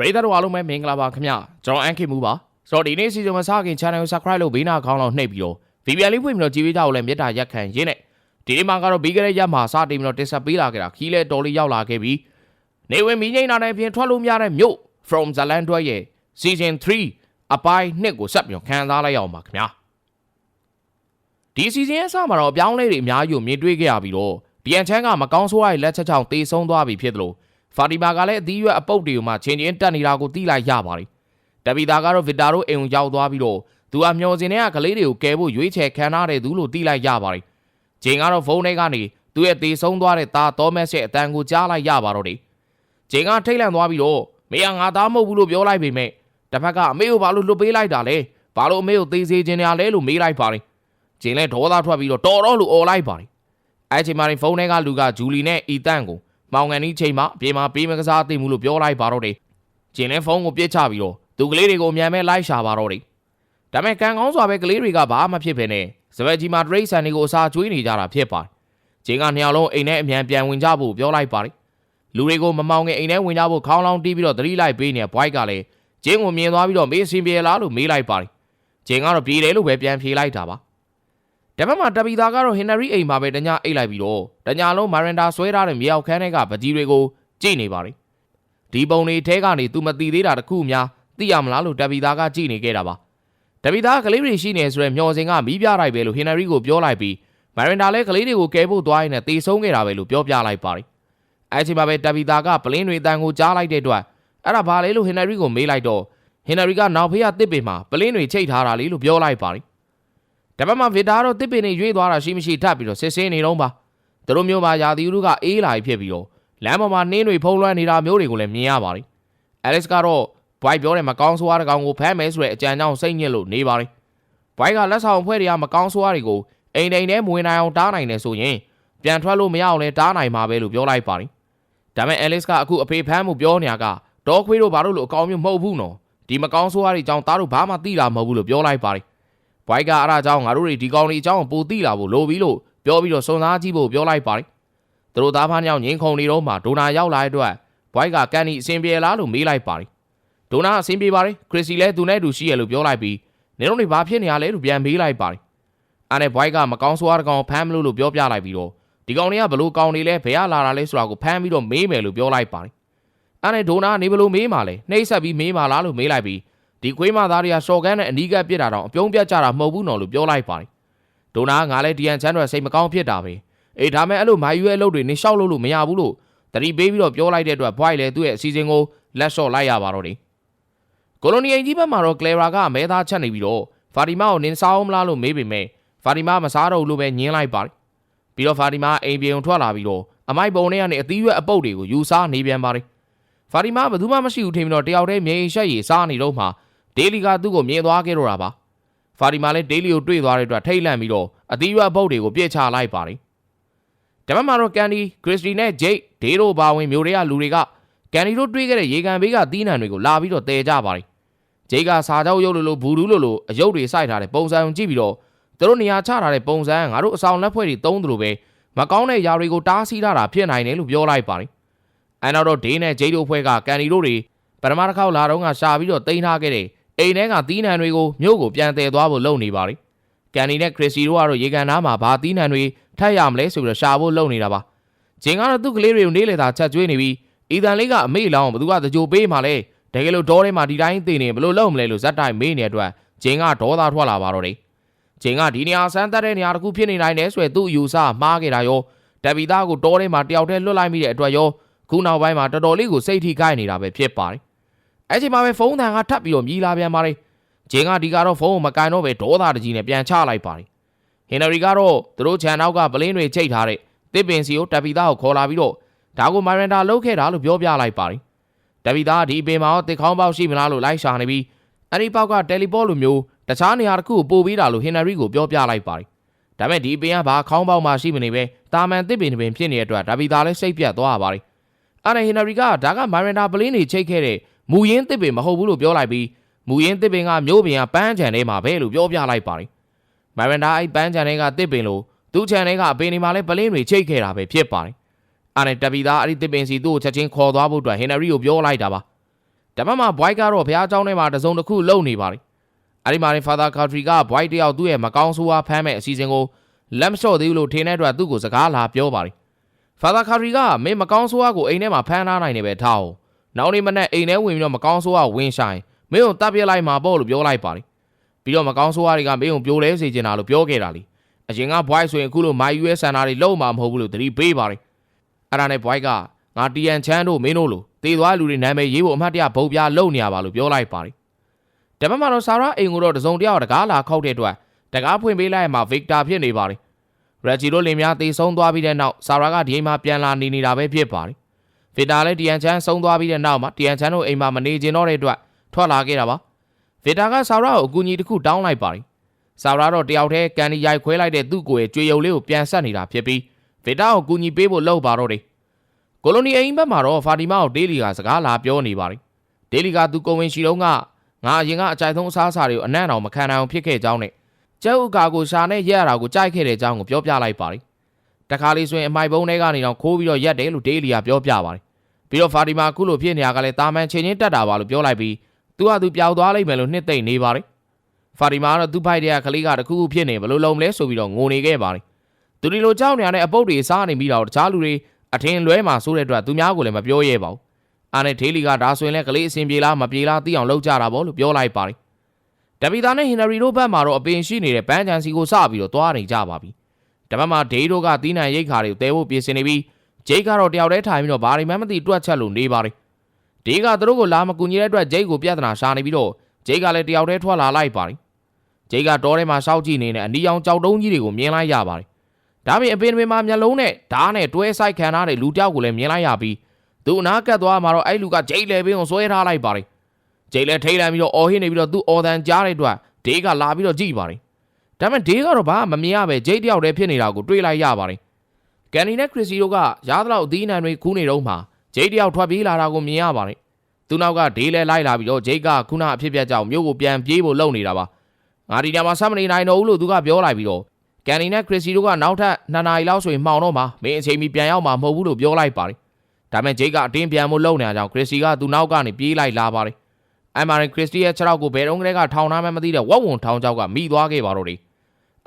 ပရိသတ်တို့အားလုံးပဲမင်္ဂလာပါခင်ဗျကျွန်တော်အန်ခေမူပါဆိုတော့ဒီနေ့စီစဉ်မစခင် channel ကို subscribe လုပ်ဘေးနာခေါင်းလောက်နှိပ်ပြီးတော့ VPN လေးဖွင့်ပြီးတော့ကြည့်ပေးကြအောင်လဲမေတ္တာရက်ခံရင်းနဲ့ဒီနေ့မှာကတော့ဘီကရက်ရမှာစတင်ပြီးတော့တင်ဆက်ပေးလာခဲ့တာခီးလဲတော်လေးရောက်လာခဲ့ပြီးနေဝင်မီငိမ့်နာနဲ့ပြင်ထွက်လို့မရတဲ့မြို့ from Zealand တွဲရဲ့ season 3အပိုင်း2ကိုဆက်ပြီးတော့ခံစားလိုက်ရအောင်ပါခင်ဗျာဒီ season ရဲ့အစမှာတော့အပြောင်းလဲတွေအများကြီးကိုမြင်တွေ့ခဲ့ရပြီးတော့ဒီအန်ချန်ကမကောင်းဆိုးရတဲ့လက်ချက်ချောင်းတေဆုံးသွားပြီဖြစ်တယ်လို့ ဖာတီမာကလည်းအသီးရွက်အပုတ်တွေကိုမှချင်းချင်းတက်နေတာကိုသိလိုက်ရပါတယ်။တပီတာကတော့ဗစ်တာတို့အိမ်ကိုရောက်သွားပြီးတော့သူကမျောစင်တဲ့ကလေးတွေကိုကဲဖို့ရွေးချယ်ခံထားတဲ့သူလို့သိလိုက်ရပါတယ်။ဂျင်ကတော့ဖုန်းထဲကနေသူ့ရဲ့တေဆုံးသွားတဲ့သားသောမက်ရဲ့အတန်ကိုကြားလိုက်ရပါတော့တယ်။ဂျင်ကထိတ်လန့်သွားပြီးတော့မင်းကငါသားမဟုတ်ဘူးလို့ပြောလိုက်ပေမဲ့တစ်ဖက်ကအမေကိုဘာလို့လွတ်ပေးလိုက်တာလဲ။ဘာလို့အမေကိုသေစေခြင်းရလဲလို့မေးလိုက်ပါတယ်။ဂျင်လည်းဒေါသထွက်ပြီးတော့တော်တော့လို့អော်လိုက်ပါတယ်။အဲချိန်မှာဖုန်းထဲကလူကဂျူလီနဲ့အီတန်ကို မောင်ငန်ဤချိန်မှာအပြင်မှာပေးမကစားသိမှုလို့ပြောလိုက်ပါတော့တယ်။ဂျင်လည်းဖုန်းကိုပြစ်ချပြီးတော့သူကလေးတွေကိုအမြန်မဲ့လိုက်ရှာပါတော့တယ်။ဒါပေမဲ့ကံကောင်းစွာပဲကလေးတွေကဘာမှဖြစ်ဖ ೇನೆ စပက်ကြီးမှာဒရိတ်ဆန်တွေကိုအစာကျွေးနေကြတာဖြစ်ပါတယ်။ဂျင်ကနှစ်ယောက်လုံးအိမ်ထဲအမြန်ပြန်ဝင်ကြဖို့ပြောလိုက်ပါတယ်။လူတွေကိုမမောင်ငယ်အိမ်ထဲဝင်ကြဖို့ခေါင်းလောင်းတီးပြီးတော့သတိလိုက်ပေးနေဘွိုက်ကလည်းဂျင်းကိုမြင်သွားပြီးတော့မေးစင်ပြေလားလို့မေးလိုက်ပါတယ်။ဂျင်ကတော့ပြေတယ်လို့ပဲပြန်ဖြေလိုက်တာပါ။ တပတ်မှာတပီသားကတော့ဟင်နရီအိမ်မှာပဲတညအိတ်လိုက်ပြီးတော့တညလုံးမာရင်ဒါဆွဲထားတဲ့မြေအောက်ခန်းထဲကပကြီးတွေကိုကြည့်နေပါတယ်။ဒီပုံတွေထဲကနေသူမသိသေးတာတခုများသိရမလားလို့တပီသားကကြည့်နေခဲ့တာပါ။တပီသားကလေးတွေရှိနေဆိုရဲမျောစင်ကမီးပြလိုက်ပဲလို့ဟင်နရီကိုပြောလိုက်ပြီးမာရင်ဒါလည်းကလေးတွေကိုကဲဖို့သွားရင်းနဲ့တေဆုံးခဲ့တာပဲလို့ပြောပြလိုက်ပါတယ်။အဲချိန်မှာပဲတပီသားကပလင်းတွေတန်ကိုကြားလိုက်တဲ့အတွက်အဲ့ဒါဘာလဲလို့ဟင်နရီကိုမေးလိုက်တော့ဟင်နရီကနောက်ဖေးကတစ်ပင်မှာပလင်းတွေချိတ်ထားတာလေလို့ပြောလိုက်ပါတယ်။ တပတ်မှာဗီတာတော့တစ်ပင်တွေရွေးသွားတာရှိမရှိထပ်ပြီးတော့စစ်စင်းနေတော့ပါ။သူတို့မျိုးမှာယာတီဦးကအေးလာဖြစ်ပြီးတော့လမ်းပေါ်မှာနင်းတွေဖုံးလွှမ်းနေတာမျိုးတွေကိုလည်းမြင်ရပါတယ်။အဲလက်စ်ကတော့ဘွိုက်ပြောတယ်မကောင်းဆိုးရတဲ့ကောင်ကိုဖမ်းမယ်ဆိုတဲ့အကြံကြောင့်စိတ်ညစ်လို့နေပါတယ်။ဘွိုက်ကလက်ဆောင်ဖွဲ့တွေကမကောင်းဆိုးရတွေကိုအိမ်တိန်ထဲမဝင်နိုင်အောင်တားနိုင်တယ်ဆိုရင်ပြန်ထွက်လို့မရအောင်လဲတားနိုင်မှာပဲလို့ပြောလိုက်ပါတယ်။ဒါပေမဲ့အဲလက်စ်ကအခုအဖေဖမ်းမှုပြောနေတာကဒေါ်ခွေးတို့ဘာလို့လို့အကောင်မျိုးမဟုတ်ဘူးနော်။ဒီမကောင်းဆိုးရတွေအကြောင်းသားတို့ဘာမှသိတာမဟုတ်ဘူးလို့ပြောလိုက်ပါတယ်။ ဘွိုက်ကအဲ့ဒါကြောင့်ငါတို့တွေဒီကောင်တွေအကြောင်းပိုသိလာဖို့လိုပြီလို့ပြောပြီးတော့စွန်စားကြည့်ဖို့ပြောလိုက်ပါတယ်။သူတို့သားဖားညောင်ငင်းခုန်နေတော့မှဒိုနာရောက်လာတဲ့အတွက်ဘွိုက်ကကန်ဒီအစင်ပြေလားလို့မေးလိုက်ပါတယ်။ဒိုနာအစင်ပြေပါတယ်ခရစ်စီလည်းသူနဲ့တူရှိရလို့ပြောလိုက်ပြီးနေတော့နေဘာဖြစ်နေရလဲလို့ပြန်မေးလိုက်ပါတယ်။အဲ့နဲ့ဘွိုက်ကမကောင်းဆိုးရတဲ့ကောင်ဖမ်းမလို့လို့ပြောပြလိုက်ပြီးတော့ဒီကောင်တွေကဘလို့ကောင်တွေလဲဘယ်ကလာတာလဲဆိုတာကိုဖမ်းပြီးတော့မေးမယ်လို့ပြောလိုက်ပါတယ်။အဲ့နဲ့ဒိုနာနေဘလို့မေးမှလဲနှိမ့်ဆက်ပြီးမေးမှလားလို့မေးလိုက်ပြီး ဒီခွေးမသားတွေကရှော့ကန်နဲ့အနီးကပ်ပြစ်တာတော့အပြုံးပြတ်ကြတာမဟုတ်ဘူးနော်လို့ပြောလိုက်ပါတယ်။ဒိုနာကငါလည်းဒီအန်ချန်တွေစိတ်မကောင်းဖြစ်တာပဲ။အေးဒါမဲ့အဲ့လိုမာယူရဲ့အလုပ်တွေနေလျှောက်လို့လို့မရဘူးလို့တတိပေးပြီးတော့ပြောလိုက်တဲ့အတွက်ဘွိုက်လည်းသူ့ရဲ့အစီအစဉ်ကိုလက်လျှော့လိုက်ရပါတော့တယ်။ကိုလိုနီအင်ကြီးဘက်မှာတော့ကလေရာကမဲသားချက်နေပြီးတော့ဖာတီမာကိုနင်းစားအောင်မလားလို့မေးပေမဲ့ဖာတီမာမစားတော့ဘူးလို့ပဲညင်းလိုက်ပါတယ်။ပြီးတော့ဖာတီမာအိမ်ပြေုံထွက်လာပြီးတော့အမိုက်ပုံထဲကနေအသီးရွက်အပုတ်တွေကိုယူစားနေပြန်ပါတယ်။ဖာတီမာဘယ်သူမှမရှိဘူးထင်ပြီးတော့တယောက်တည်းမြေရင်ရှက်ရည်စားနေတော့မှ ဒေးလီကသူ့ကိုမြင်သွားခဲ့တော့တာပါဖာဒီမာလည်းဒေးလီကိုတွေ့သွားတဲ့အတွက်ထိတ်လန့်ပြီးတော့အသီးရွက်ဘုတ်တွေကိုပြစ်ချလိုက်ပါတယ်ဓမ္မမှာတော့ကန်ဒီခရစ်စတီနဲ့ဂျိတ်ဒေးတို့ပါဝင်မျိုးတွေကလူတွေကကန်ဒီတို့တွေ့ခဲ့တဲ့ရေကန်ဘေးကသီးနှံတွေကိုလာပြီးတော့တည်ကြပါတယ်ဂျိတ်ကစာကြောက်ရုပ်လိုလိုဘူဒူးလိုလိုအယုတ်တွေစိုက်ထားတဲ့ပုံစံကိုကြည့်ပြီးတော့သူတို့နေရာချထားတဲ့ပုံစံငါတို့အဆောင်လက်ဖွဲ့တွေတုံးသလိုပဲမကောင်းတဲ့ຢာတွေကိုတားဆီးထားတာဖြစ်နိုင်တယ်လို့ပြောလိုက်ပါတယ်အဲနောက်တော့ဒေးနဲ့ဂျိတ်တို့ဖွဲ့ကကန်ဒီတို့တွေပထမတစ်ခေါက်လာတော့ကရှာပြီးတော့တင်ထားခဲ့တဲ့ အိမ်ထဲကသီးနှံတွေကိုမြို့ကိုပြန်တည်သွားဖို့လုပ်နေပါလိ။ကန်နီနဲ့ခရစ်စီတို့ကတော့ရေကန်သားမှာဘာသီးနှံတွေထပ်ရမလဲဆိုပြီးတော့ရှာဖို့လုပ်နေတာပါ။ဂျင်ကတော့သူ့ကလေးတွေကိုနေလေသာချက်ကျွေးနေပြီးအီတန်လေးကအမေလောင်းဘသူကတကြိုပေးမှလဲတကယ်လို့ဒေါ်ထဲမှာဒီတိုင်းသိနေဘလို့လုပ်မလဲလို့ဇက်တိုင်းမေးနေတဲ့အတွက်ဂျင်ကဒေါသထွက်လာပါတော့တယ်။ဂျင်ကဒီနေရာဆန်းတက်တဲ့နေရာတစ်ခုဖြစ်နေနိုင်တယ်ဆိုရယ်သူ့အယူဆမှားခဲ့တာရောတပီသားကိုတောထဲမှာတယောက်တည်းလွတ်လိုက်မိတဲ့အတွက်ရောခုနောက်ပိုင်းမှာတော်တော်လေးကိုစိတ်ထိခိုက်နေတာပဲဖြစ်ပါတယ် အဲ့ချိန်မှာပဲဖုန်းတန်ကထပ်ပြီးတော့မြည်လာပြန်ပါတယ်ဂျင်းကဒီကတော့ဖုန်းကိုမကင်တော့ပဲဒေါသတကြီးနဲ့ပြန်ချလိုက်ပါတယ်ဟင်နရီကတော့သူတို့ခြံနောက်ကပလင်းတွေချိတ်ထားတဲ့တစ်ပင်စီကိုတပီသားကိုခေါ်လာပြီးတော့ဒါကိုမိုင်ရန်တာလှုပ်ခဲ့တာလို့ပြောပြလိုက်ပါတယ်တပီသားဒီပင်မှာတစ်ခေါင်းပေါက်ရှိမလားလို့လိုက်ရှာနေပြီးအဲ့ဒီပေါက်ကတယ်လီပေါ့လိုမျိုးတခြားနေရာတစ်ခုကိုပို့ပေးတာလို့ဟင်နရီကိုပြောပြလိုက်ပါတယ်ဒါပေမဲ့ဒီပင်ကဘာခေါင်းပေါက်မှရှိမနေပဲတာမန်တစ်ပင်တစ်ပင်ဖြစ်နေတဲ့အတွက်ဒါပီသားလည်းစိတ်ပြတ်သွားပါတယ်အဲ့ဒါဟင်နရီကဒါကမိုင်ရန်တာပလင်းတွေချိတ်ခဲ့တဲ့ မူရင်းတစ်ပင်မဟုတ်ဘူးလို့ပြောလိုက်ပြီးမူရင်းတစ်ပင်ကမျိုးပင်ကပန်းချန်ထဲမှာပဲလို့ပြောပြလိုက်ပါတယ်။မိုင်ရန်ဒါအဲ့ပန်းချန်ထဲကတစ်ပင်လို့သူ့ချန်ထဲကအပင်တွေမှာလည်းပလင်းတွေချိတ်ခဲ့တာပဲဖြစ်ပါတယ်။အဲ့နဲ့တပီသားအဲ့ဒီတစ်ပင်စီသူ့ကိုချက်ချင်းခေါ်သွားဖို့အတွက်ဟင်နရီကိုပြောလိုက်တာပါ။တတပတ်မှာဘွိုက်ကတော့ဘုရားကျောင်းထဲမှာတစုံတစ်ခုလုံနေပါတယ်အဲ့ဒီမှာနေဖာသာကာထရီကဘွိုက်တယောက်သူ့ရဲ့မကောင်းဆိုးဝါးဖမ်းမဲ့အစီအစဉ်ကိုလက်မလျှော့သေးဘူးလို့ထင်တဲ့အတွက်သူ့ကိုစကားလာပြောပါတယ်ဖာသာကာထရီကမင်းမကောင်းဆိုးဝါးကိုအိမ်ထဲမှာဖမ်းထားနိုင်နေပဲထားအောင် နောက်နေ့မနေ့အိမ်ထဲဝင်ပြီးတော့မကောင်းဆိုးဝါးဝင်ဆိုင်မင်းကိုတပ်ပြစ်လိုက်မှာပေါ့လို့ပြောလိုက်ပါတယ်ပြီးတော့မကောင်းဆိုးဝါးတွေကမင်းကိုပြိုလဲစေချင်တာလို့ပြောခဲ့တာလေအရင်ကဘွိုက်ဆိုရင်အခုလိုမိုင် US ဆန်တာတွေလုံးမှာမဟုတ်ဘူးလို့သတိပေးပါတယ်အဲ့ဒါနဲ့ဘွိုက်ကငါတီယန်ချမ်းတို့မင်းတို့လိုတေသွားလူတွေနာမည်ရေးဖို့အမှတ်တရဘုတ်ပြလုံနေရပါလို့ပြောလိုက်ပါတယ်တပတ်မှာတော့ဆာရာအိမ်ကိုတော့တစုံတယောက်တကားလာခောက်တဲ့အတွက်တကားဖွင့်ပေးလိုက်မှဗစ်တာဖြစ်နေပါတယ်ရက်ဂျီတို့လင်များတေဆုံးသွားပြီးတဲ့နောက်ဆာရာကဒီအိမ်မှာပြန်လာနေနေတာပဲဖြစ်ပါတယ် ဗစ်တာလည်းတီယန်ချမ်းဆုံးသွားပြီးတဲ့နောက်မှာတီယန်ချမ်းတို့အိမ်မှာမနေကျင်တော့တဲ့အတွက်ထွက်လာခဲ့တာပါဗစ်တာကဆာရာကိုအကူအညီတစ်ခုတောင်းလိုက်ပါတယ်ဆာရာတော့တယောက်တည်းကန်ဒီရိုက်ခွဲလိုက်တဲ့သူ့ကိုယ်ရဲ့ကြွေရုံလေးကိုပြန်ဆက်နေတာဖြစ်ပြီးဗစ်တာကိုကူညီပေးဖို့လှုပ်ပါတော့တယ်ကိုလိုနီအိမ်ဘက်မှာတော့ဖာတီမာကိုဒေးလီကစကားလာပြောနေပါတယ်။ဒေးလီကသူကိုဝင်ရှိတော့ကငါအရင်ကအကြိုက်ဆုံးအစားအစာတွေကိုအနံ့အောင်မခံနိုင်အောင်ဖြစ်ခဲ့ကြောင်းနဲ့ကျဲဥကာကိုရှာနဲ့ရက်ရတာကိုကြိုက်ခဲ့တဲ့အကြောင်းကိုပြောပြလိုက်ပါတယ်။ တခါလေးဆိုရင်အမိုက်ဘုံတွေကနေတော့ခိုးပြီးတော့ရက်တယ်လို့ဒေးလီကပြောပြပါတယ်။ပြီးတော့ဖာတီမာအခုလိုဖြစ်နေရကလည်းတာမန်ချင်းချင်းတက်တာပါလို့ပြောလိုက်ပြီးသူကသူပျောက်သွားလိမ့်မယ်လို့နှစ်သိမ့်နေပါတယ်။ဖာတီမာကတော့သူ့ဖိုက်တဲ့ကလေးကတခုခုဖြစ်နေဘလို့လုံးမလဲဆိုပြီးတော့ငိုနေခဲ့ပါတယ်။သူဒီလိုကြောက်နေရတဲ့အပုတ်တွေစားနေပြီးတော့တခြားလူတွေအထင်လွဲမှာဆိုတဲ့အတွက်သူများကိုလည်းမပြောရဲပါဘူး။အားနဲ့ဒေးလီကဒါဆိုရင်လည်းကလေးအဆင်ပြေလားမပြေလားသိအောင်လုပ်ကြတာပေါ့လို့ပြောလိုက်ပါတယ်။တပီတာနဲ့ဟင်နရီတို့ဘက်မှာတော့အပင်ရှိနေတဲ့ပန်းချန်စီကိုစပြီးတော့သွားနေကြပါပြီ။ တပတ်မှာဒေးတို့ကတီးနံရိတ်ခါတွေကိုတဲဖို့ပြင်ဆင်နေပြီးဂျိတ်ကတော့တယောက်တည်းထိုင်ပြီးတော့ဘာတွေမှမသိတွက်ချက်လို့နေပါတယ်။ဒေးကသူတို့ကိုလာမကူညီတဲ့အတွက်ဂျိတ်ကိုပြဿနာရှာနေပြီးတော့ဂျိတ်ကလည်းတယောက်တည်းထွက်လာလိုက်ပါတယ်။ဂျိတ်ကတောထဲမှာရှောက်ကြည့်နေတဲ့အနီရောင်ကြောက်တုံးကြီးတွေကိုမြင်လိုက်ရပါတယ်။ဒါပြင်အပင်တွေမှာမျက်လုံးနဲ့ဓားနဲ့တွဲဆိုင်ခံထားတဲ့လူတယောက်ကိုလည်းမြင်လိုက်ရပြီးသူအနာကတ်သွားမှာတော့အဲ့လူကဂျိတ်လေပင်ကိုဆွဲထားလိုက်ပါတယ်။ဂျိတ်လည်းထိတ်လိုက်ပြီးတော့အော်ဟင်းနေပြီးတော့သူ့အော်တန်ကြားတဲ့အတွက်ဒေးကလာပြီးတော့ကြည့်ပါတယ်။ ဒါပေမဲ့ဒေးကတော့ဘာမှမမြင်ရပဲဂျိတ်တယောက်တည်းဖြစ်နေတာကိုတွေးလိုက်ရပါတယ်။ကန်နီနဲ့ခရစ်စီတို့ကရားသလောက်အသီးအနှံတွေခူးနေတော့မှဂျိတ်တယောက်ထွက်ပြေးလာတာကိုမြင်ရပါတယ်။သူနောက်ကဒေးလဲလိုက်လာပြီးတော့ဂျိတ်ကခုနအဖြစ်ပြက်ကြောင်မြို့ကိုပြန်ပြေးဖို့လုပ်နေတာပါ။ငါဒီညမှာဆက်မနေနိုင်တော့ဘူးလို့သူကပြောလိုက်ပြီးတော့ကန်နီနဲ့ခရစ်စီတို့ကနောက်ထပ်2နာရီလောက်ဆိုရင်မှောင်တော့မှာမင်းအချိန်မီပြန်ရောက်မှာမဟုတ်ဘူးလို့ပြောလိုက်ပါတယ်။ဒါပေမဲ့ဂျိတ်ကအတင်းပြန်ဖို့လုပ်နေတာကြောင့်ခရစ်စီကသူနောက်ကနေပြေးလိုက်လာပါတယ်။အမ်မာရင်ခရစ်စတီရဲ့ခြေထောက်ကိုဘယ်တော့ကလေးကထောင်ထားမှမသိတဲ့ဝက်ဝုံထောင်ချောက်ကမိသွားခဲ့ပါတော့တယ်။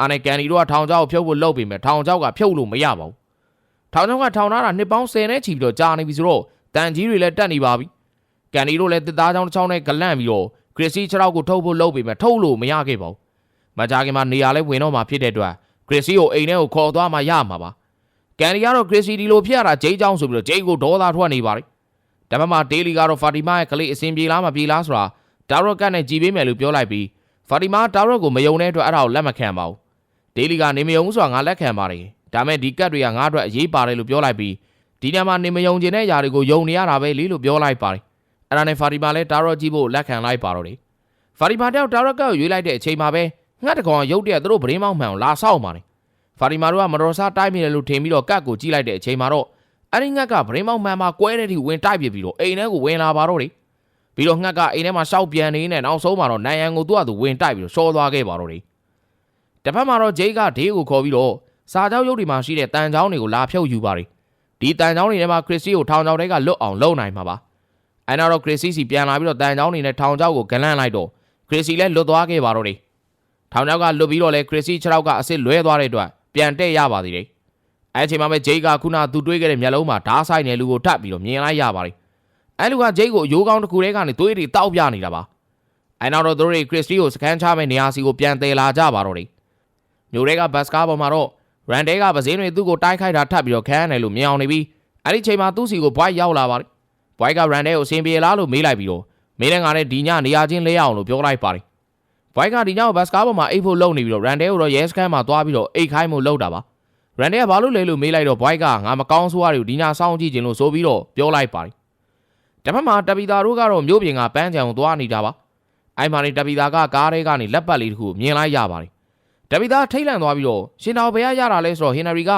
အာနဲ့ကန်နီတို့ကထောင်ချောက်ကိုဖြုတ်ဖို့လုပ်ပြီးမြထောင်ချောက်ကဖြုတ်လို့မရပါဘူး။ထောင်ချောက်ကထောင်ထားတာနှစ်ပေါင်း10နဲ့ချီပြီးတော့ကြာနေပြီဆိုတော့တန်ကြီးတွေလည်းတက်နေပါပြီ။ကန်နီတို့လည်းတစ်သားချောင်းတစ်ချောင်းနဲ့ဂလန့်ပြီးတော့ခရစ်စတီခြေထောက်ကိုထုတ်ဖို့လုပ်ပြီးမြထုတ်လို့မရခဲ့ပါဘူး။မကြခင်မှာနေရာလဲဝင်တော့မှဖြစ်တဲ့အတွက်ခရစ်စီကိုအိမ်ထဲကိုခေါ်သွားမှရမှာပါ။ကန်နီကတော့ခရစ်စီဒီလိုဖြစ်ရတာဂျိတ်ချောင်းဆိုပြီးတော့ဂျိတ်ကိုဒေါသထွက်နေပါတယ်။ဒါပေမဲ့ဒေးလီကတော့ဖာတီမာရဲ့ကလေးအစဉ်ပြေလားမပြေလားဆိုတာတာရော့ကတ်နဲ့ကြည်ပေးမယ်လို့ပြောလိုက်ပြီးဖာတီမာတာရော့ကိုမယုံတဲ့အတွက်အဲ့ဒါကိုလက်မခံပါဘူး။ ဒေးလီကနေမယုံဆိုတာငါလက်ခံပါတယ်။ဒါမဲ့ဒီကတ်တွေကငါအတွက်အရေးပါတယ်လို့ပြောလိုက်ပြီးဒီညမှာနေမယုံကျင်တဲ့ຢာတွေကိုယုံနေရတာပဲလေလို့ပြောလိုက်ပါတယ်။အဲ့ဒါနဲ့ဖာတီမာလည်းတာရော့ကြည့်ဖို့လက်ခံလိုက်ပါတော့တယ်။ဖာတီမာတယောက်တာရော့ကတ်ကိုရွေးလိုက်တဲ့အချိန်မှာပဲငှက်တကောင်ရုတ်တရက်သူတို့ဗရင်းမောက်မှန်ကိုလာဆောက်ပါတယ်။ဖာတီမာတို့ကမတော်စားတိုက်မိတယ်လို့ထင်ပြီးတော့ကတ်ကိုကြည့်လိုက်တဲ့အချိန်မှာတော့အဲ့ဒီငှက်ကဗရင်းမောက်မှန်မှာကွဲတဲ့ထိဝင်တိုက်ပြပြီးတော့အိမ်ထဲကိုဝင်လာပါတော့တယ်။ပြီးတော့ငှက်ကအိမ်ထဲမှာရှောက်ပြန်နေနဲ့နောက်ဆုံးမှာတော့နိုင်ရန်ကိုသူ့အတူဝင်တိုက်ပြီးတော့ရှောသွားခဲ့ပါတော့တယ်။ တစ်ဖက်မှာတော့ဂျိတ်ကဒေးကိုခေါ်ပြီးတော့စာကြောက်ရုပ်တွေမှာရှိတဲ့တန်ချောင်းတွေကိုလာဖြုတ်ယူပါတယ်။ဒီတန်ချောင်းတွေထဲမှာခရစ်စီကိုထောင်ချောင်းတွေကလွတ်အောင်လုပ်နိုင်မှာပါ။အဲနောက်တော့ခရစ်စီစီပြန်လာပြီးတော့တန်ချောင်းတွေနဲ့ထောင်ချောက်ကိုဂလန့်လိုက်တော့ခရစ်စီလည်းလွတ်သွားခဲ့ပါတော့တယ်။ထောင်ချောက်ကလွတ်ပြီးတော့လဲခရစ်စီ6ယောက်ကအစ်စ်လွဲသွားတဲ့အတွက်ပြန်တက်ရပါသေးတယ်။အဲအချိန်မှာပဲဂျိတ်ကခုနသူတွေးခဲ့တဲ့မျက်လုံးမှာဓားဆိုင်တဲ့လူကိုထပ်ပြီးတော့မြင်လိုက်ရပါတယ်။အဲလူကဂျိတ်ကိုအယိုးကောင်းတစ်ခုထဲကနေသွေးတွေတောက်ပြနေတာပါ။အဲနောက်တော့သူတို့တွေခရစ်စတီကိုစကန်ချမဲ့နေရာစီကိုပြန်တယ်လာကြပါတော့တယ်။ မျိုးတွေကဘတ်စကားပေါ်မှာတော့ရန်တဲကပစင်းတွေသူ့ကိုတိုက်ခိုက်တာထပ်ပြီးတော့ခန်းတယ်လို့မြင်အောင်နေပြီးအဲ့ဒီချိန်မှာသူ့စီကိုဘွိုက်ရောက်လာပါတယ်။ဘွိုက်ကရန်တဲကိုအစင်ပြေလားလို့မေးလိုက်ပြီးတော့မင်းနဲ့ငါနဲ့ဒီညနေရာချင်းလဲအောင်လို့ပြောလိုက်ပါတယ်။ဘွိုက်ကဒီညကိုဘတ်စကားပေါ်မှာအိတ်ဖို့လုပ်နေပြီးတော့ရန်တဲကိုတော့ရဲစခန်းမှာသွားပြီးတော့အိတ်ခိုင်းမှုလုပ်တာပါ။ရန်တဲကဘာလို့လဲလို့မေးလိုက်တော့ဘွိုက်ကငါမကောင်းဆိုးရတွေကိုဒီညစောင့်ကြည့်ခြင်းလို့ဆိုပြီးတော့ပြောလိုက်ပါတယ်။တပတ်မှာတပီတာတို့ကတော့မြို့ပြင်ကပန်းချံကိုသွားနေတာပါ။အဲ့မှာနေတပီတာကကားထဲကနေလက်ပတ်လေးတစ်ခုမြင်လိုက်ရပါတယ်။ တပီတာထိတ်လန့်သွားပြီးတော့ရှင်တော်ဘယ်ရရတာလဲဆိုတော့ဟင်နရီက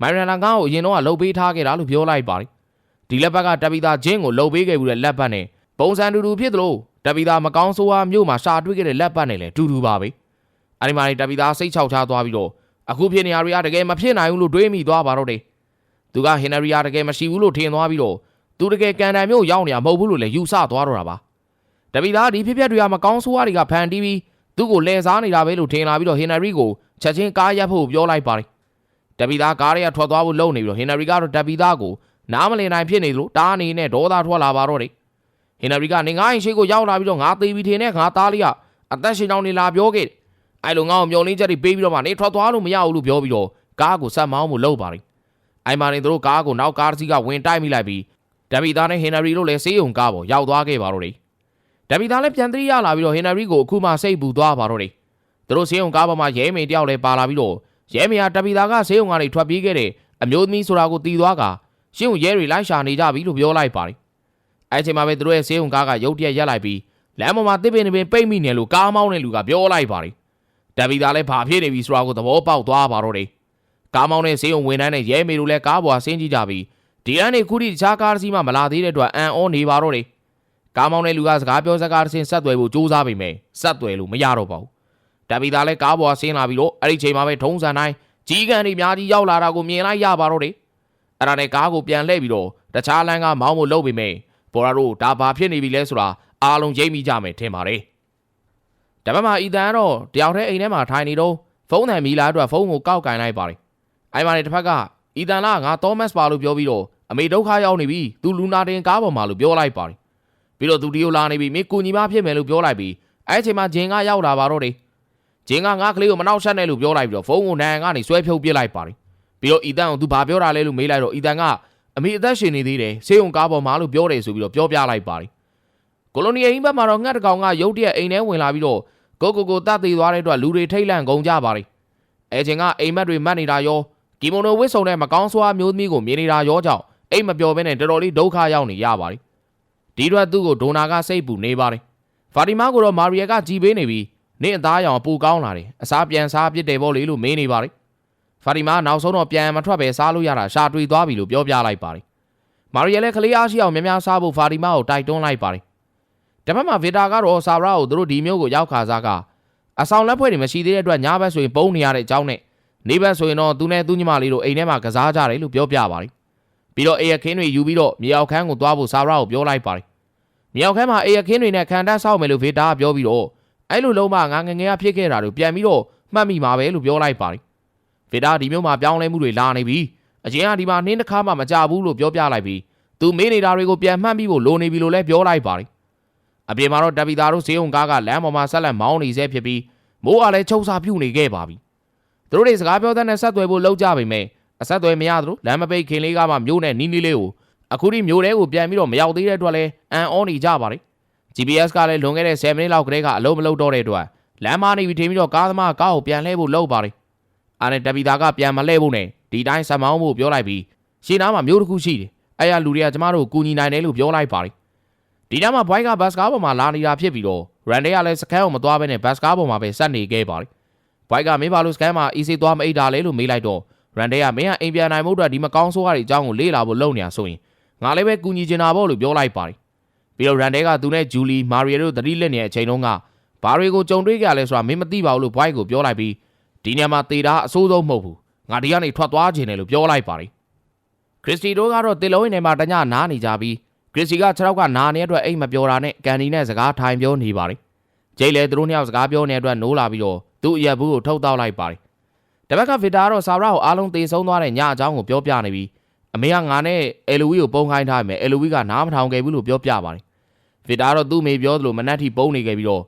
မိုင်ရန်နာကားကိုအရင်တော့လှုပ်ပေးထားခဲ့တာလို့ပြောလိုက်ပါတယ်။ဒီလက်ပတ်ကတပီတာဂျင်းကိုလှုပ်ပေးခဲ့ပြီးတဲ့လက်ပတ်နဲ့ပုံစံတူတူဖြစ်သလိုတပီတာမကောင်းဆိုးဝါးမြို့မှာရှာတွေ့ခဲ့တဲ့လက်ပတ်နဲ့လည်းတူတူပါပဲ။အဲဒီမှာနေတပီတာစိတ်ချောက်ချသွားပြီးတော့အခုဖြစ်နေရတွေကတကယ်မဖြစ်နိုင်ဘူးလို့တွေးမိသွားပါတော့တယ်။သူကဟင်နရီယာတကယ်မရှိဘူးလို့ထင်သွားပြီးတော့သူတကယ်ကန်တန်မြို့ရောက်နေရမဟုတ်ဘူးလို့လည်းယူဆသွားတော့တာပါတပီသားဒီဖြစ်ပျက်တွေကမကောင်းဆိုးရတွေကဖန်တီးပြီး သူ့ကိုလဲစားနေတာပဲလို့ထင်လာပြီးတော့ဟင်နရီကိုချက်ချင်းကားရပ်ဖို့ပြောလိုက်ပါတယ်တပီသားကားတွေကထွက်သွားဖို့လုပ်နေပြီးတော့ဟင်နရီကတော့တပီသားကိုနားမလည်နိုင်ဖြစ်နေလို့တားအနေနဲ့ဒေါသထွက်လာပါတော့တယ်ဟင်နရီကနေငါ့ရင်ရှိကိုရောက်လာပြီးတော့ငါသေးပြီးထင်တဲ့ငါသားလေးကအသက်ရှင်ကြောင်းနေလာပြောခဲ့တယ်အဲ့လိုငါ့ကိုမျောလင်းချက်တွေပေးပြီးတော့မှနေထွက်သွားလို့မရဘူးလို့ပြောပြီးတော့ကားကိုဆက်မောင်းမှုလုပ်ပါတယ်အိုင်မာနေသူတို့ကားကိုနောက်ကားတစ်စီးကဝင်တိုက်မိလိုက်ပြီးတပီသားနဲ့ဟင်နရီတို့လည်းစေးုံကားပေါ်ရောက်သွားခဲ့ပါတော့တယ် ဒဗီသားလည်းပြန်သတိရလာပြီးတော့ဟင်နရီကိုအခုမှစိတ်ပူသွားပါတော့တယ်။သူတို့ဆေးရုံကားပေါ်မှာရဲမေတယောက်လည်းပါလာပြီးတော့ရဲမေကဒဗီသားကဆေးရုံကနေထွက်ပြေးခဲ့တဲ့အမျိုးသမီးဆိုတာကိုတီးသွားကရှင်းုံရဲတွေလိုက်ရှာနေကြပြီလို့ပြောလိုက်ပါတယ်။အဲအချိန်မှာပဲသူတို့ရဲ့ဆေးရုံကားကရုတ်တရက်ရက်လိုက်ပြီးလမ်းပေါ်မှာတစ်ပင်တစ်ပင်ပိတ်မိနေလို့ကားမောင်းတဲ့လူကပြောလိုက်ပါတယ်။ဒဗီသားလည်းဘာဖြစ်နေပြီဆိုတာကိုသဘောပေါက်သွားပါတော့တယ်။ကားမောင်းတဲ့ဆေးရုံဝန်ထမ်းနဲ့ရဲမေတို့လည်းကားပေါ်ဆင်းကြည့်ကြပြီးဒီအန်နေခုထိတခြားကားတစ်စီးမှမလာသေးတဲ့အတွက်အန်အောနေပါတော့တယ်။ ကားမောင်းတဲ့လူကစကားပြောစကားတစ်ဆင့်ဆက်သွယ်ဖို့ကြိုးစားပေမဲ့ဆက်သွယ်လို့မရတော့ပါဘူး။တပီသားလည်းကားပေါ်ဆင်းလာပြီးတော့အဲ့ဒီချိန်မှာပဲထုံးစံတိုင်းကြီးကန်တွေအများကြီးရောက်လာတာကိုမြင်လိုက်ရပါတော့တယ်။အဲ့ဒါနဲ့ကားကိုပြန်လှည့်ပြီးတော့တခြားလမ်းကမောင်းဖို့လုပ်ပေမဲ့ဘော်ရာတို့ဒါဘာဖြစ်နေပြီလဲဆိုတာအားလုံးရိပ်မိကြမယ်ထင်ပါတယ်။တပတ်မှာအီတန်ကတော့တယောက်တည်းအိမ်ထဲမှာထိုင်နေတော့ဖုန်းတန်မီလာအတွက်ဖုန်းကိုကောက်ကင်လိုက်ပါတယ်။အဲ့မှာနေတစ်ဖက်ကအီတန်လာငါသောမတ်ပါလို့ပြောပြီးတော့အမေဒုက္ခရောက်နေပြီသူလူနာတင်ကားပေါ်မှာလို့ပြောလိုက်ပါတယ် ပြီးတော့သူဒီကိုလာနေပြီမင်းကူညီမဖြစ်မယ်လို့ပြောလိုက်ပြီးအဲ့အချိန်မှာဂျင်ကရောက်လာပါတော့တယ်ဂျင်ကငါကလေးကိုမနှောက်ရှက်နဲ့လို့ပြောလိုက်ပြီးတော့ဖုန်းကိုနန်ကနေဆွဲဖြုတ်ပစ်လိုက်ပါတယ်ပြီးတော့အီတန်ကိုသူဘာပြောတာလဲလို့မေးလိုက်တော့အီတန်ကအမေအသက်ရှင်နေသေးတယ်ဆေးရုံကားပေါ်မှာလို့ပြောတယ်ဆိုပြီးတော့ပြောပြလိုက်ပါတယ်ကိုလိုနီအိမ်ဘက်မှာတော့ငှက်တကောင်ကရုတ်တရက်အိမ်ထဲဝင်လာပြီးတော့ကိုကိုကိုတတ်သေးသွားတဲ့အတွက်လူတွေထိတ်လန့်ကုန်ကြပါတယ်အဲချိန်ကအိမ်မက်တွေမတ်နေတာရောကီမိုနိုဝစ်ဆုံတဲ့မကောင်းစွာမျိုးသမီးကိုမြင်နေတာရောကြောင့်အိမ်မပျော်ဘဲနဲ့တော်တော်လေးဒုက္ခရောက်နေရပါတယ် ဒီအတွက်သူ့ကိုဒိုနာကစိတ်ပူနေပါတယ်။ဖာတီမာကိုတော့မာရီယာကကြည်ပေးနေပြီးနင့်အသားရောင်ပူကောင်းလာတယ်။အစားပြန်စားပစ်တယ်ပေါ့လေလို့မေးနေပါတယ်။ဖာတီမာနောက်ဆုံးတော့ပြန်မထွက်ပဲစားလို့ရတာရှာတွေ့သွားပြီလို့ပြောပြလိုက်ပါတယ်။မာရီယာလည်းကလေးအားရှိအောင်များများစားဖို့ဖာတီမာကိုတိုက်တွန်းလိုက်ပါတယ်။တစ်ဖက်မှာဗီတာကတော့ဆာရာကိုသူတို့ဒီမျိုးကိုရောက်ခါစားကအဆောင်လက်ဖွဲ့တွေမရှိသေးတဲ့အတွက်ညဘက်ဆိုရင်ပုံနေရတဲ့အကြောင်းနဲ့နေဘက်ဆိုရင်တော့သူနဲ့သူညီမလေးတို့အိမ်ထဲမှာကစားကြတယ်လို့ပြောပြပါတယ်။ပြီးတော့အေရခင်းတွေယူပြီးတော့မြေအောင်ခန်းကိုသွားဖို့ဆာရာကိုပြောလိုက်ပါတယ် မြောက်ခမ်းမှာအေရခင်းတွေနဲ့ခံတန်းဆောက်မယ်လို့ဗေတာကပြောပြီးတော့အဲ့လိုလုံးမငါငငယ်ကဖြစ်ခဲ့တာတို့ပြန်ပြီးတော့မှတ်မိမှာပဲလို့ပြောလိုက်ပါတယ်ဗေတာဒီမျိုးမှာပြောင်းလဲမှုတွေလာနေပြီအချင်းကဒီမှာနှင်းတစ်ခါမှမကြဘူးလို့ပြောပြလိုက်ပြီးသူမေးနေတာတွေကိုပြန်မှတ်ပြီးဖို့လိုနေပြီလို့လည်းပြောလိုက်ပါတယ်အပြင်မှာတော့တပီတာတို့ဈေးုံကားကလမ်းပေါ်မှာဆက်လက်မောင်းနေဆဲဖြစ်ပြီးမိုးကလည်းချုပ်စာပြုတ်နေခဲ့ပါပြီသူတို့တွေစကားပြောတဲ့နဲ့ဆက်သွယ်ဖို့လောက်ကြပါမယ်အဆက်အသွယ်မရသလိုလမ်းမပိတ်ခင်လေးကမှမျိုးနဲ့နီးနီးလေးကို အခုဒီမျိုးတဲကိုပြန်ပြီးတော့မရောက်သေးတဲ့အတွက်လည်းအန်အောနေကြပါတယ် GPS ကလည်းလွန်ခဲ့တဲ့7မိနစ်လောက်ကတည်းကအလုံးမလုံးတော့တဲ့အတွက်လမ်းမနေပြီးထင်ပြီးတော့ကားသမားကားကိုပြန်လှည့်ဖို့လုပ်ပါတယ်အားနဲ့တပီတာကပြန်မလှည့်ဖို့နဲ့ဒီတိုင်းဆက်မောင်းဖို့ပြောလိုက်ပြီးရှင်းနားမှာမျိုးတစ်ခုရှိတယ်အဲ့ရလူတွေကကျမတို့ကိုကူညီနိုင်တယ်လို့ပြောလိုက်ပါတယ်ဒီညမှာဘွိုက်ကဘတ်စကားပေါ်မှာလာနေတာဖြစ်ပြီးတော့ရန်ဒေးကလည်းစကန်ကိုမသွားဘဲနဲ့ဘတ်စကားပေါ်မှာပဲဆက်နေခဲ့ပါတယ်ဘွိုက်ကမင်းဘာလို့စကန်မှာအီစီသွားမအိတ်တာလဲလို့မေးလိုက်တော့ရန်ဒေးကမင်းကအိမ်ပြန်နိုင်မှုအတွက်ဒီမကောင်းဆိုးကားတွေအကြောင်းကိုလေ့လာဖို့လုပ်နေရဆိုရင် ငါလည်းပဲကူညီချင်တာပေါ့လို့ပြောလိုက်ပါတယ်ပြီးတော့ရန်တဲကသူနဲ့ဂျူလီမာရီယာတို့သတိလက်နေတဲ့အချိန်တုန်းကဘာတွေကိုကြုံတွေ့ကြလဲဆိုတာမင်းမသိပါဘူးလို့ဘွိုက်ကိုပြောလိုက်ပြီးဒီညမှာတေတာအဆိုးဆုံးမဟုတ်ဘူးငါဒီကနေထွက်သွားခြင်းတယ်လို့ပြောလိုက်ပါတယ်ခရစ်စတီတို့ကတော့တေလုံးရင်ထဲမှာတညနားနေကြပြီးခရစ်စတီက6ရောက်ကနာနေတဲ့အတွက်အိမ်မပြောတာနဲ့ကန်ဒီနဲ့စကားထိုင်ပြောနေပါတယ်ဂျိတ်လည်းသူတို့နှစ်ယောက်စကားပြောနေတဲ့အတွက်နိုးလာပြီးတော့သူ့အရက်ဘူးကိုထုတ်တောက်လိုက်ပါတယ်တပတ်ကဗီတာကတော့ဆာရာကိုအားလုံးတေဆုံးသွားတဲ့ညအကြောင်းကိုပြောပြနေပြီး အမေကငါနဲ့အယ်လူဝီကိုပုံခိုင်းထားမယ်အယ်လူဝီကနားမထောင်ခဲ့ဘူးလို့ပြောပြပါတယ်ဗီတာကတော့သူ့မေပြောသလိုမနက်ထိပုံနေခဲ့ပြီးတော့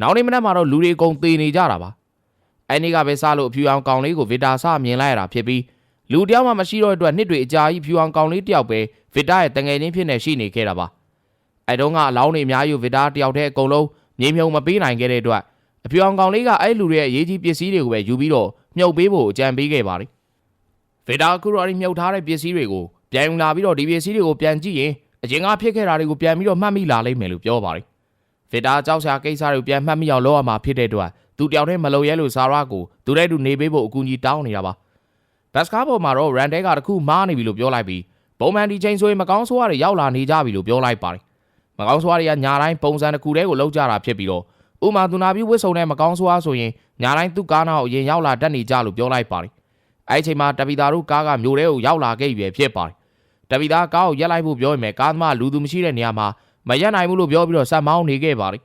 နောက်နေ့မနက်မှာတော့လူတွေအကုန်သေနေကြတာပါအဲ့ဒီကပဲစလို့အဖြူအောင်ကောင်လေးကိုဗီတာစမြင်လိုက်ရတာဖြစ်ပြီးလူတယောက်မှမရှိတော့တဲ့အတွက်နှစ်တွေအကြာကြီးဖြူအောင်ကောင်လေးတယောက်ပဲဗီတာရဲ့တငယ်ချင်းဖြစ်နေရှိနေခဲ့တာပါအဲ့တုန်းကအလောင်းတွေအများကြီးကိုဗီတာတယောက်တည်းအကုန်လုံးမြေမြုံမပေးနိုင်ခဲ့တဲ့အတွက်အဖြူအောင်ကောင်လေးကအဲ့လူတွေရဲ့အရေးကြီးပစ္စည်းတွေကိုပဲယူပြီးတော့မြုပ်ပေးဖို့အကြံပေးခဲ့ပါတယ် ဗီတာကူရော်ရီမြုပ်ထားတဲ့ပစ္စည်းတွေကိုပြန်ယူလာပြီးတော့ဒီပစ္စည်းတွေကိုပြန်ကြည့်ရင်အရင်ကဖြစ်ခဲ့တာတွေကိုပြန်ပြီးတော့မှတ်မိလာလိမ့်မယ်လို့ပြောပါတယ်ဗီတာကြောက်စရာကိစ္စတွေကိုပြန်မှတ်မိအောင်လုပ်ရမှာဖြစ်တဲ့အတွက်သူတယောက်တည်းမလုပ်ရဲလို့ဇာရာကိုသူတဲ့သူနေပေးဖို့အကူအညီတောင်းနေတာပါဘတ်စကားပေါ်မှာတော့ရန်တဲကတခုမားနေပြီလို့ပြောလိုက်ပြီးပုံမှန်ဒီချိန်ဆိုရင်မကောင်းဆိုးရတွေရောက်လာနေကြပြီလို့ပြောလိုက်ပါတယ်မကောင်းဆိုးရတွေကညာတိုင်းပုံစံတစ်ခုတည်းကိုလောက်ကြတာဖြစ်ပြီးတော့ဥမာသူနာပြီးဝစ်စုံတဲ့မကောင်းဆိုးရဆိုရင်ညာတိုင်းသူ့ကားနောက်အရင်ရောက်လာတတ်နေကြလို့ပြောလိုက်ပါတယ် အဲ့ဒီချိန်မှာတပီတာတို့ကားကမျိုးတဲကိုရောက်လာခဲ့ပြီဖြစ်ပါတယ်တပီတာကားကိုရက်လိုက်ဖို့ပြောရင်ပဲကားသမားလူသူမရှိတဲ့နေရာမှာမရက်နိုင်ဘူးလို့ပြောပြီးတော့ဆက်မောင်းနေခဲ့ပါလေ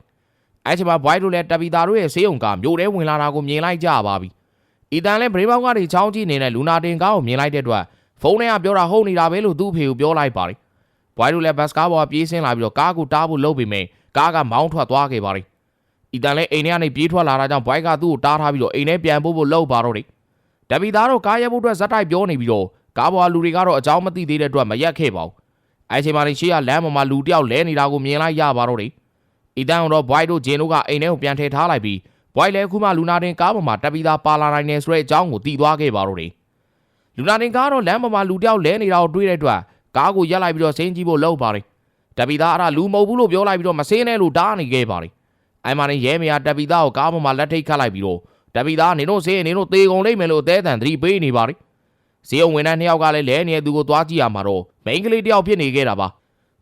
အဲ့ချိန်မှာဘွိုက်တို့လည်းတပီတာတို့ရဲ့ဆေးရုံကမြို့ထဲဝင်လာတာကိုမြင်လိုက်ကြပါပြီအီတန်လည်းဗရေပေါက်ကနေချောင်းကြည့်နေတဲ့လူနာတင်ကားကိုမြင်လိုက်တဲ့အတွက်ဖုန်းထဲကပြောတာဟုတ်နေတာပဲလို့သူ့အဖေကိုပြောလိုက်ပါလေဘွိုက်တို့လည်းဘတ်စကားပေါ်ကပြေးဆင်းလာပြီးတော့ကားကိုတားဖို့လုပ်ပေမဲ့ကားကမောင်းထွက်သွားခဲ့ပါလေအီတန်လည်းအိမ်ထဲကနေပြေးထွက်လာတာကြောင့်ဘွိုက်ကသူ့ကိုတားထားပြီးတော့အိမ်ထဲပြန်ပို့ဖို့လုပ်ပါတော့တယ် တပီတာတို့ကားရဲဖို့အတွက်ဇက်တိုက်ပြောနေပြီးတော့ကားပေါ်ကလူတွေကတော့အကြောင်းမသိသေးတဲ့အတွက်မရက်ခဲ့ပါဘူးအဲ့ချိန်မှာနေရှေ့ကလမ်းပေါ်မှာလူတစ်ယောက်လဲနေတာကိုမြင်လိုက်ရပါတော့တယ်အီတန်တော့ဘွိုက်တို့ဂျင်တို့ကအိမ်ထဲကိုပြန်ထည့်ထားလိုက်ပြီးဘွိုက်လည်းအခုမှလူနာတင်ကားပေါ်မှာတပီတာပါလာနိုင်နေဆိုတဲ့အကြောင်းကိုသိသွားခဲ့ပါတော့တယ်လူနာတင်ကားတော့လမ်းပေါ်မှာလူတစ်ယောက်လဲနေတာကိုတွေ့တဲ့အတွက်ကားကိုရက်လိုက်ပြီးတော့ဆင်းကြည့်ဖို့လုပ်ပါတယ်တပီတာအဲ့ဒါလူမဟုတ်ဘူးလို့ပြောလိုက်ပြီးတော့မဆင်းနဲ့လို့တားနေခဲ့ပါတယ်အိုင်မာနေရဲမယာတပီတာကိုကားပေါ်မှာလက်ထိတ်ခတ်လိုက်ပြီးတော့ တပီတာနေတို့ဆင်းနေတို့သေကုန်လိမ့်မယ်လို့အသေးအံသတိပေးနေပါတယ်ဈေးုံဝင်တဲ့နှစ်ယောက်ကလည်းလဲနေတဲ့သူကိုသွားကြည့်ရမှာတော့မိန်းကလေးတစ်ယောက်ဖြစ်နေခဲ့တာပါ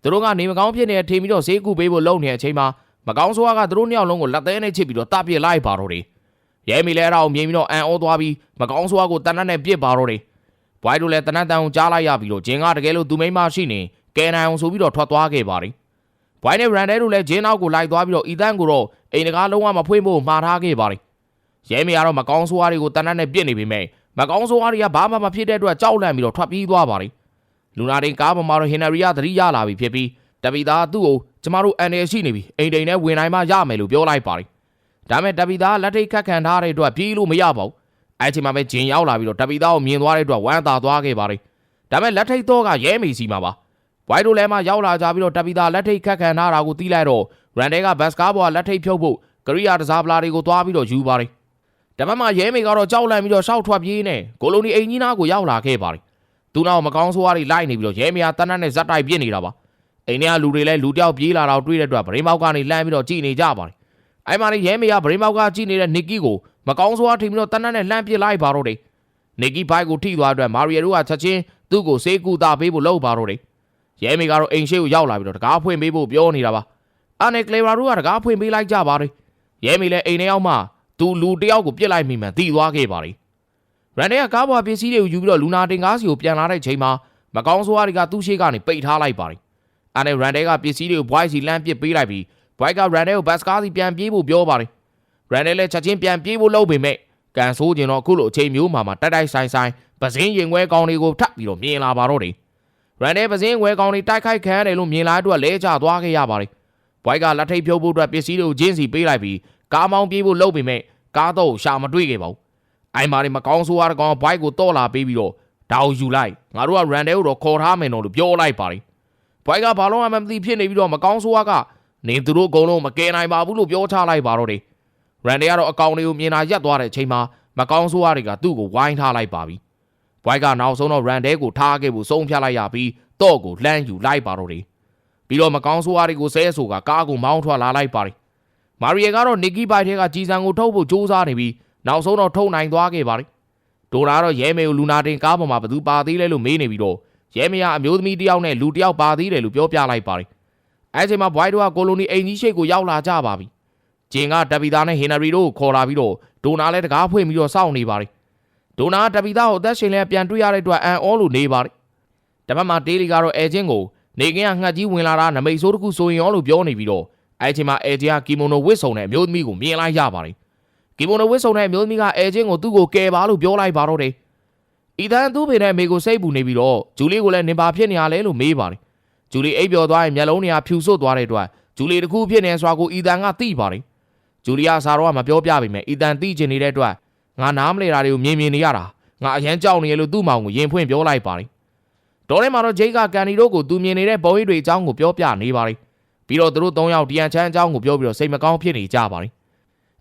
သူတို့ကနေမကောင်းဖြစ်နေတဲ့ထင်ပြီးတော့ဈေးကူပေးဖို့လုပ်နေတဲ့အချိန်မှာမကောင်းဆိုးကသူတို့နှစ်ယောက်လုံးကိုလက်သေးနဲ့ချစ်ပြီးတော့တပ်ပစ်လိုက်ပါတော့တယ်ရဲမီလဲအဲ့ဒါကိုမြင်ပြီးတော့အန်အောသွားပြီးမကောင်းဆိုးကိုတနတ်နဲ့ပစ်ပါတော့တယ်ဘွိုင်းတို့လည်းတနတ်တန်ကိုကြားလိုက်ရပြီးတော့ဂျင်းကတကယ်လို့သူမိန်းမရှိနေကဲနိုင်အောင်ဆိုပြီးတော့ထွက်သွားခဲ့ပါတယ်ဘွိုင်းနဲ့ရန်ဒဲတို့လည်းဂျင်းနောက်ကိုလိုက်သွားပြီးတော့အီတန်ကိုတော့အိမ်တကားလုံးဝမဖွင့်ဖို့မှားထားခဲ့ပါတယ် ရဲမီကတော့မကောင်းဆိုးတွေကိုတနတ်နဲ့ပစ်နေပေမဲ့မကောင်းဆိုးတွေကဘာမှမဖြစ်တဲ့အတွက်ကြောက်လန့်ပြီးတော့ထွက်ပြေးသွားပါတယ်လူနာတင်ကားပေါ်မှာတော့ဟင်နရီယာသတိရလာပြီဖြစ်ပြီးတပီသားသူ့ကိုကျမတို့အန်ရရှိနေပြီအိမ်တိန်နဲ့ဝင်နိုင်မှရမယ်လို့ပြောလိုက်ပါတယ်ဒါမဲ့တပီသားလက်ထိတ်ခတ်ခံထားတဲ့အတွက်ပြေးလို့မရပါဘူးအဲ့ချိန်မှာပဲဂျင်ရောက်လာပြီးတော့တပီသားကိုမြင်သွားတဲ့အတွက်ဝမ်းသာသွားခဲ့ပါတယ်ဒါမဲ့လက်ထိတ်တော့ကရဲမေစီမှာပါဘွိုင်းတို့လည်းမှရောက်လာကြပြီးတော့တပီသားလက်ထိတ်ခတ်ခံထားတာကိုသိလိုက်တော့ရန်ဒဲကဘတ်စကားပေါ်ကလက်ထိတ်ဖြုတ်ဖို့ကရိယာတစားပလာတွေကိုသွားပြီးတော့ယူပါတယ် တပတ်မှရဲမေကတော့ကြောက်လန့်ပြီးတော့ရှောက်ထွက်ပြေးနေကိုလိုနီအိမ်ကြီးနားကိုရောက်လာခဲ့ပါတယ်သူနောက်မကောင်းဆိုးအားတွေလိုက်နေပြီးတော့ရဲမေကတနတ်နဲ့ဇက်တိုက်ပြစ်နေတာပါအိမ်ထဲကလူတွေလည်းလူတယောက်ပြေးလာတော့တွေ့တဲ့အတွက်ဗရင်မောက်ကနေလှမ်းပြီးတော့ကြည့်နေကြပါတယ်အဲ့မှာနေရဲမေကဗရင်မောက်ကကြည့်နေတဲ့နစ်ကီကိုမကောင်းဆိုးအားထိပြီးတော့တနတ်နဲ့လှမ်းပစ်လိုက်ပါတော့တယ်နစ်ကီဘိုက်ကိုထိသွားအတွက်မာရီယယ်တို့ကချက်ချင်းသူ့ကိုစေးကူတာပေးဖို့လုပ်ပါတော့တယ်ရဲမေကတော့အိမ်ရှိကိုရောက်လာပြီးတော့တကားဖွင့်ပေးဖို့ပြောနေတာပါအဲ့နဲ့ကလေဗရာတို့ကတကားဖွင့်ပေးလိုက်ကြပါတယ်ရဲမေလည်းအိမ်ထဲရောက်မှ သူလူတယောက်ကိုပြစ်လိုက်မိမှန်သိသွားခဲ့ပါတယ်ရန်ဒဲကကားပေါ်ပစ္စည်းတွေကိုယူပြီးတော့လူနာတင်ကားစီကိုပြန်လာတဲ့ချိန်မှာမကောင်းဆိုးအားတွေကသူ့ရှိကနေပိတ်ထားလိုက်ပါတယ်အဲ့နဲ့ရန်ဒဲကပစ္စည်းတွေကိုဘွိုက်စီလမ်းပစ်ပေးလိုက်ပြီးဘွိုက်ကရန်ဒဲကိုဘတ်စကားစီပြန်ပြေးဖို့ပြောပါတယ်ရန်ဒဲလည်းချက်ချင်းပြန်ပြေးဖို့လုပ်ပေမဲ့ကန်ဆိုးကျင်တော့အခုလိုအချိန်မျိုးမှာမှတိုက်တိုက်ဆိုင်ဆိုင်ပစင်းရင်ခွဲကောင်းတွေကိုထပ်ပြီးတော့မြင်လာပါတော့တယ်ရန်ဒဲပစင်းခွဲကောင်းတွေတိုက်ခိုက်ခံရတယ်လို့မြင်လာတဲ့အတွက်လဲကျသွားခဲ့ရပါတယ်ဘွိုက်ကလက်ထိတ်ဖြုတ်ဖို့အတွက်ပစ္စည်းတွေကိုချင်းစီပေးလိုက်ပြီး ကားမောင်းပြေးဖို့လုပ်ပေမဲ့ကားတော့ရှာမတွေ့ခဲ့ပါဘူးအိုင်မာတွေမကောင်းဆိုးရတဲ့ကောင်ဘွိုက်ကိုတော့လာပေးပြီးတော့ဒါကိုယူလိုက်ငါတို့ကရန်ဒဲကိုတော့ခေါ်ထားမယ်နော်လို့ပြောလိုက်ပါတယ်ဘွိုက်ကဘာလို့မှမသိဖြစ်နေပြီးတော့မကောင်းဆိုးရကနေသူတို့အကုန်လုံးမကယ်နိုင်ပါဘူးလို့ပြောချလိုက်ပါတော့တယ်ရန်ဒဲကတော့အကောင်တွေကိုမြင်လာရက်သွားတဲ့အချိန်မှာမကောင်းဆိုးရတွေကသူ့ကိုဝိုင်းထားလိုက်ပါပြီဘွိုက်ကနောက်ဆုံးတော့ရန်ဒဲကိုထားခဲ့ဖို့ဆုံးဖြတ်လိုက်ရပြီးတော့ကိုလှမ်းယူလိုက်ပါတော့တယ်ပြီးတော့မကောင်းဆိုးရတွေကိုဆဲဆိုကကားကိုမောင်းထွက်လာလိုက်ပါတယ် မာရီယယ်ကတော့နီကီဘိုက်ထဲကကြီးစံကိုထုတ်ဖို့ကြိုးစားနေပြီးနောက်ဆုံးတော့ထုတ်နိုင်သွားခဲ့ပါတယ်ဒိုနာတော့ရဲမေကိုလူနာတင်ကားပေါ်မှာဘသူပါသေးလဲလို့မေးနေပြီးတော့ရဲမေကအမျိုးသမီးတစ်ယောက်နဲ့လူတစ်ယောက်ပါသေးတယ်လို့ပြောပြလိုက်ပါတယ်အဲချိန်မှာဘွိုက်တို့ကကိုလိုနီအိမ်ကြီးရှိတ်ကိုရောက်လာကြပါပြီဂျင်ကတပီသားနဲ့ဟင်နရီတို့ကိုခေါ်လာပြီးတော့ဒိုနာလည်းတကားဖွင့်ပြီးတော့စောင့်နေပါတယ်ဒိုနာတပီသားကိုအသက်ရှင်လဲပြန်တွေ့ရတဲ့အတွက်အန်အောလို့နေပါတယ်တပတ်မှာတေးလီကတော့အဲချင်းကိုနေကင်းကငှက်ကြီးဝင်လာတာနမိတ်ဆိုးတစ်ခုဆိုရင်ရောလို့ပြောနေပြီးတော့ အဲချိန်မှာအဲချင်းကကီမိုနိုဝစ်ဆုံတဲ့အမျိုးသမီးကိုမြင်လိုက်ရပါတယ်ကီမိုနိုဝစ်ဆုံတဲ့အမျိုးသမီးကအဲချင်းကိုသူ့ကိုကယ်ပါလို့ပြောလိုက်ပါတော့တယ်အီသန်သူ့ဖေနဲ့မေကိုစိတ်ပူနေပြီးတော့ဂျူလီကိုလည်းနင်ပါဖြစ်နေရလဲလို့မေးပါတယ်ဂျူလီအိပ်ပျော်သွားရင်မျက်လုံးတွေကဖြူဆွတ်သွားတဲ့အတွက်ဂျူလီတခုဖြစ်နေဆိုတာကိုအီသန်ကသိပါတယ်ဂျူလီယာစာတော့ကမပြောပြပေမဲ့အီသန်သိချင်နေတဲ့အတွက်ငါနားမလဲတာတွေကိုမြင်မြင်နေရတာငါအရန်ကြောက်နေရလို့သူ့မောင်ကိုရင်ဖွင့်ပြောလိုက်ပါတယ်ဒေါ်ထဲမှာတော့ဂျိတ်ကကန်နီတို့ကိုသူမြင်နေတဲ့ပုံရိပ်တွေအကြောင်းကိုပြောပြနေပါတယ် ပြီးတော့သူတို့၃ယောက်ဒီယန်ချမ်းအကြောင်းကိုပြောပြီးတော့စိတ်မကောင်းဖြစ်နေကြပါတယ်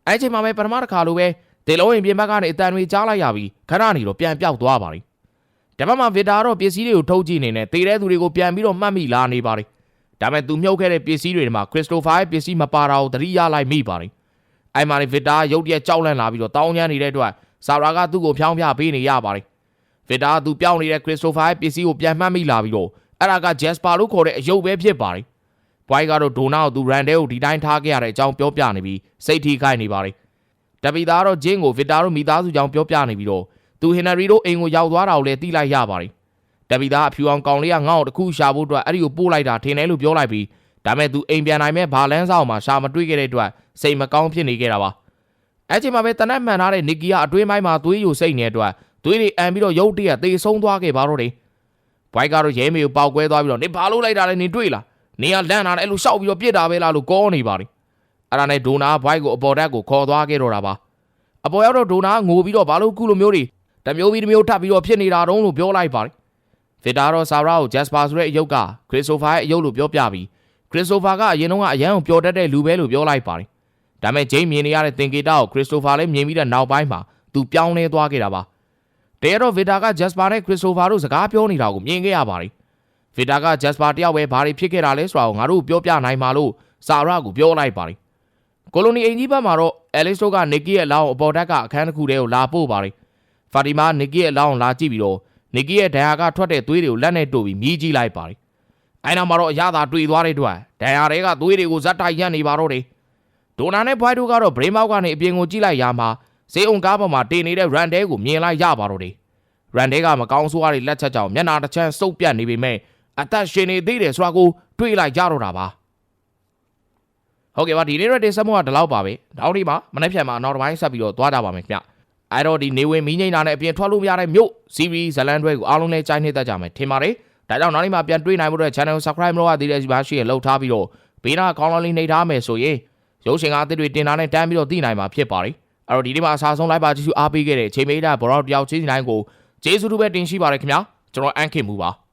အဲချိန်မှာပဲပထမတစ်ခါလိုပဲဒေလုံးရင်ပြင်ဘက်ကနေအတန်တွေကြားလိုက်ရပြီးခဏနေတော့ပြန်ပြောက်သွားပါတယ်တပတ်မှာဗီတာတော့ပစ္စည်းတွေကိုထုတ်ကြည့်နေနဲ့တေတဲ့သူတွေကိုပြန်ပြီးတော့မှတ်မိလာနေပါတယ်ဒါပေမဲ့သူမြုပ်ခဲ့တဲ့ပစ္စည်းတွေမှာခရစ်စတိုဖာရဲ့ပစ္စည်းမပါတာကိုသတိရလိုက်မိပါတယ်အဲ့မှာလေဗီတာရုတ်တရက်ကြောက်လန့်လာပြီးတော့တောင်းချမ်းနေတဲ့အတွက်ဆာရာကသူ့ကိုဖျောင်းဖျပေးနေရပါတယ်ဗီတာကသူပြောင်းနေတဲ့ခရစ်စတိုဖာရဲ့ပစ္စည်းကိုပြန်မှတ်မိလာပြီးတော့အဲ့ဒါကဂျက်စပါလို့ခေါ်တဲ့အယုတ်ပဲဖြစ်ပါတယ် ဘွိုက်ကတော့ဒိုနာကိုသူရန်ဒဲကိုဒီတိုင်းထားခဲ့ရတဲ့အကြောင်းပြောပြနေပြီးစိတ်ထိခိုက်နေပါတယ်တပီသားတော့ဂျင်းကိုဗီတာတို့မိသားစုကြောင့်ပြောပြနေပြီးတော့သူဟင်နရီတို့အိမ်ကိုရောက်သွားတာကိုလည်းသိလိုက်ရပါတယ်တပီသားအဖြူအောင်ကောင်လေးကငါ့ကိုတခုရှာဖို့အတွက်အဲ့ဒီကိုပို့လိုက်တာထင်တယ်လို့ပြောလိုက်ပြီးဒါမဲ့သူအိမ်ပြန်နိုင်မဲ့ဘာလန်းဆောင်မှာရှာမတွေ့ခဲ့တဲ့အတွက်စိတ်မကောင်းဖြစ်နေခဲ့တာပါအဲ့ချိန်မှာပဲတနက်မှန်ထားတဲ့နီကီကအတွင်းပိုင်းမှာသွေးယိုစိတ်နေတဲ့အတွက်သွေးတွေအန်ပြီးတော့ရုတ်တရက်သေဆုံးသွားခဲ့ပါတော့တယ်ဘွိုက်ကတော့ရဲမေကိုပေါက်ကွဲသွားပြီးတော့နေဘာလို့လိုက်တာလဲနေတွေ့လား နေကလန့်လာတယ်အဲ့လိုရှောက်ပြီးတော့ပြစ်တာပဲလားလို့ကောနေပါတယ်အဲ့ဒါနဲ့ဒိုနာဘွိုက်ကိုအပေါ်တက်ကိုခေါ်သွားခဲ့တော့တာပါအပေါ်ရောက်တော့ဒိုနာငိုပြီးတော့ဘာလို့ကုလိုမျိုးတွေတမျိုးပြီးတမျိုးထပ်ပြီးတော့ဖြစ်နေတာတုံးလို့ပြောလိုက်ပါတယ်ဗစ်တာတော့ဆာရာကိုဂျက်စပါဆိုတဲ့အယုတ်ကခရစ်စတိုဖာရဲ့အယုတ်လို့ပြောပြပြီးခရစ်စတိုဖာကအရင်တုန်းကအရန်ကိုပျော်တတ်တဲ့လူပဲလို့ပြောလိုက်ပါတယ်။ဒါပေမဲ့ဂျိမ်းမြင်နေရတဲ့သင်္ကေတကိုခရစ်စတိုဖာလည်းမြင်ပြီးတဲ့နောက်ပိုင်းမှာသူပြောင်းလဲသွားခဲ့တာပါ။တကယ်တော့ဗစ်တာကဂျက်စပါနဲ့ခရစ်စတိုဖာတို့စကားပြောနေတာကိုမြင်ခဲ့ရပါတယ်။ ဗစ်တာကဂျက်စပါတယောက်ပဲဘာတွေဖြစ်ခဲ့တာလဲဆိုတာကိုငါတို့ပြောပြနိုင်မှာလို့ဆာရာကိုပြောလိုက်ပါတယ်။ကိုလိုနီအင်ကြီးဘက်မှာတော့အဲလစ်တို့ကနေကီရဲ့အလောင်းအပေါ်တက်ကအခန်းတစ်ခုတည်းကိုလာပို့ပါတယ်။ဖာတီမာနေကီရဲ့အလောင်းလာကြည့်ပြီးတော့နီကီရဲ့ဒဏ်ရာကထွက်တဲ့သွေးတွေကိုလက်နဲ့တို့ပြီးမြည်ကြည့်လိုက်ပါတယ်။အဲနောက်မှာတော့အရသာတွေ့သွားတဲ့အတွက်ဒဏ်ရာတွေကသွေးတွေကိုဇက်တိုက်ရနေပါတော့တယ်။ဒိုနာနဲ့ဘွိုက်တို့ကတော့ဗရိမောက်ကနေအပြင်ကိုကြည့်လိုက်ရမှာဈေးုံကားပေါ်မှာတင်နေတဲ့ရန်တဲကိုမြင်လိုက်ရပါတော့တယ်။ရန်တဲကမကောင်းဆိုးရတဲ့လက်ချက်ကြောင့်မျက်နှာတစ်ချမ်းစုပ်ပြတ်နေပေမဲ့ အသက်ရှင်နေသေးတယ်ဆိုတာကိုတွေ့လိုက်ကြတော့တာပါ။ဟုတ်ကဲ့ပါဒီနေ့ရက်တင်ဆက်မှုကဒီလောက်ပါပဲ။နောက်နေ့မှာမနေ့ဖြန်မှာနောက်တစ်ပိုင်းဆက်ပြီးတော့သွားကြပါမယ်ခင်ဗျ။အဲ့တော့ဒီနေဝင်မီးငိမ့်တာနဲ့အပြင်ထွက်လို့မရတဲ့မြို့ series ဇလန်တွဲကိုအားလုံးလည်းကြိုင်းနေတတ်ကြမယ်ထင်ပါတယ်။ဒါကြောင့်နောက်နေ့မှပြန်တွေ့နိုင်ဖို့အတွက် channel subscribe မလုပ်ရသေးတဲ့ဒီပါရှိရလှုပ်ထားပြီးတော့ဘေးနာကောင်းလောင်းလေးနှိပ်ထားမယ်ဆိုရင်ရုပ်ရှင်ကားအသစ်တွေတင်တာနဲ့တန်းပြီးတော့သိနိုင်မှာဖြစ်ပါတယ်။အဲ့တော့ဒီနေ့မှာအစားဆုံးလိုက်ပါကြည့်ရှုအားပေးခဲ့တဲ့ချိန်မေးတာဘောရောတယောက်ချင်းစီတိုင်းကိုကျေးဇူးတူပဲတင်ရှိပါတယ်ခင်ဗျာ။ကျွန်တော်အန်ခင်မူပါ။